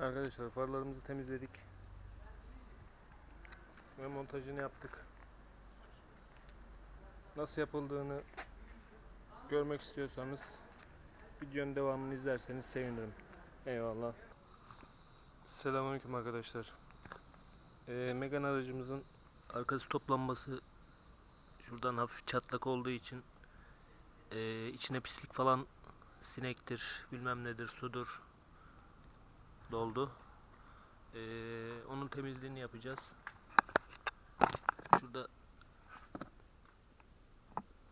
Arkadaşlar farlarımızı temizledik. Ve montajını yaptık. Nasıl yapıldığını görmek istiyorsanız videonun devamını izlerseniz sevinirim. Eyvallah. Selamünaleyküm arkadaşlar. Ee, Megan aracımızın arkası toplanması şuradan hafif çatlak olduğu için ee, içine pislik falan sinektir, bilmem nedir, sudur doldu. Ee, onun temizliğini yapacağız. Şurada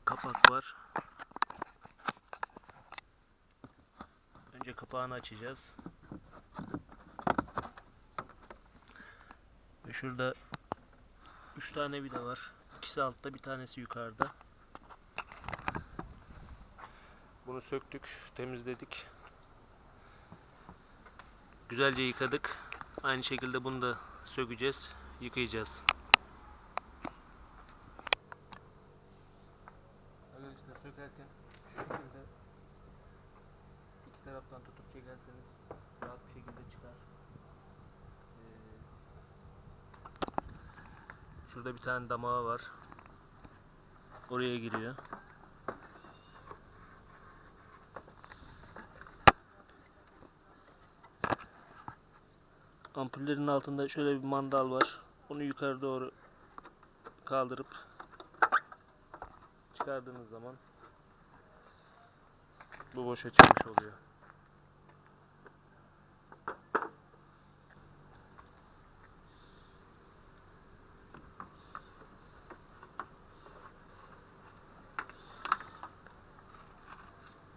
kapak var. Önce kapağını açacağız. Ve şurada 3 tane vida var. İkisi altta, bir tanesi yukarıda. Bunu söktük, temizledik. Güzelce yıkadık. Aynı şekilde bunu da sökeceğiz, yıkayacağız. Arkadaşlar sökerken şu şekilde iki taraftan tutup çekerseniz rahat bir şekilde çıkar. Ee, şurada bir tane damağı var. Oraya giriyor. Ampullerin altında şöyle bir mandal var. Onu yukarı doğru kaldırıp çıkardığınız zaman bu boşa çıkmış oluyor.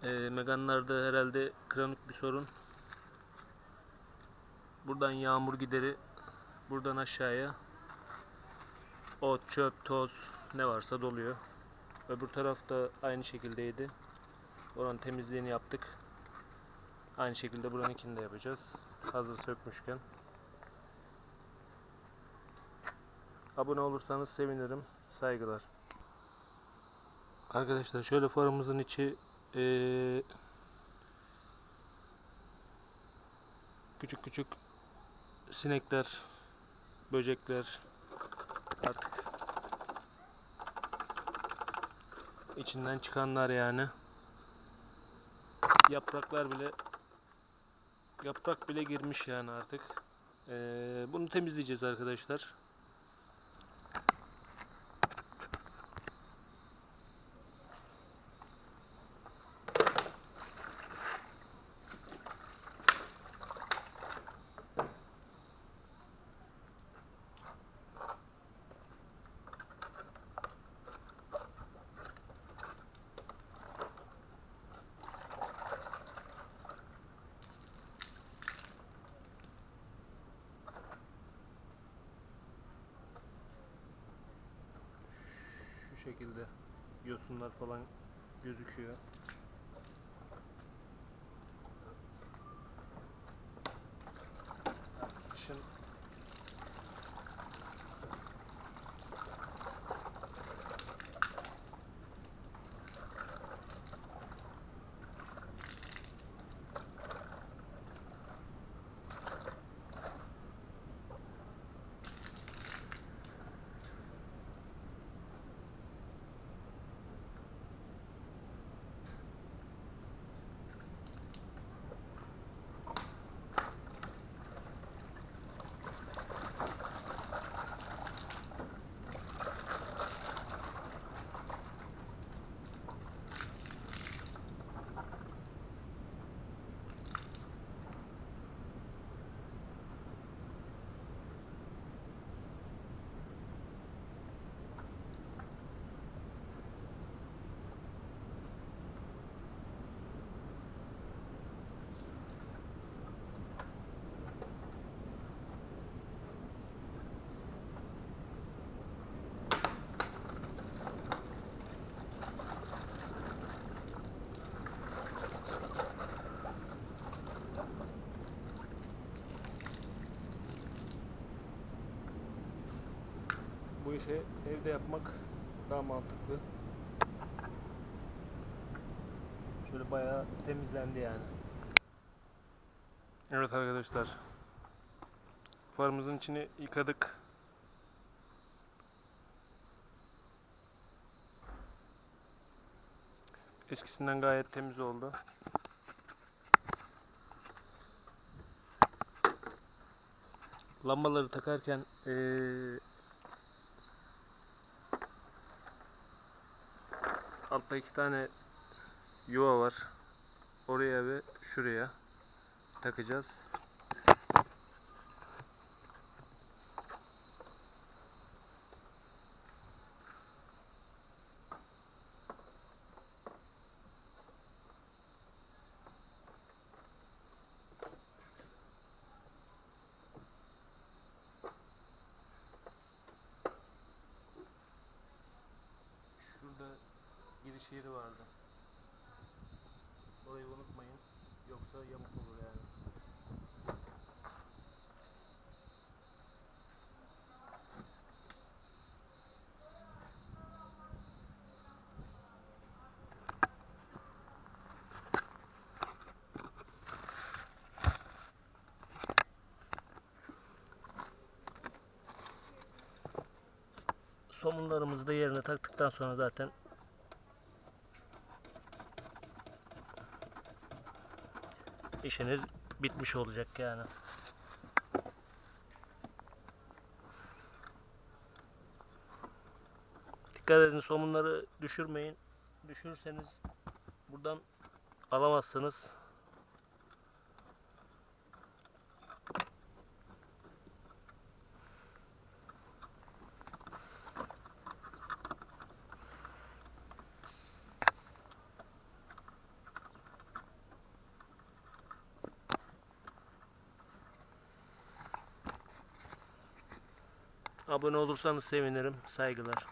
Ee, Meganlarda herhalde kronik bir sorun. Buradan yağmur gideri buradan aşağıya ot, çöp, toz ne varsa doluyor. Öbür tarafta aynı şekildeydi. Oranın temizliğini yaptık. Aynı şekilde buranınkini de yapacağız. Hazır sökmüşken. Abone olursanız sevinirim. Saygılar. Arkadaşlar şöyle farımızın içi eee, küçük küçük sinekler, böcekler artık içinden çıkanlar yani. Yapraklar bile yaprak bile girmiş yani artık. Ee, bunu temizleyeceğiz arkadaşlar. Şekilde yosunlar falan gözüküyor. Kışın bu işi evde yapmak daha mantıklı. Şöyle bayağı temizlendi yani. Evet arkadaşlar. Farımızın içini yıkadık. Eskisinden gayet temiz oldu. Lambaları takarken eee altta iki tane yuva var. Oraya ve şuraya takacağız. Şurada giriş yeri vardı. Orayı unutmayın. Yoksa yamuk olur yani. Somunlarımızı da yerine taktıktan sonra zaten işiniz bitmiş olacak yani. Dikkat edin somunları düşürmeyin. Düşürürseniz buradan alamazsınız. Abone olursanız sevinirim. Saygılar.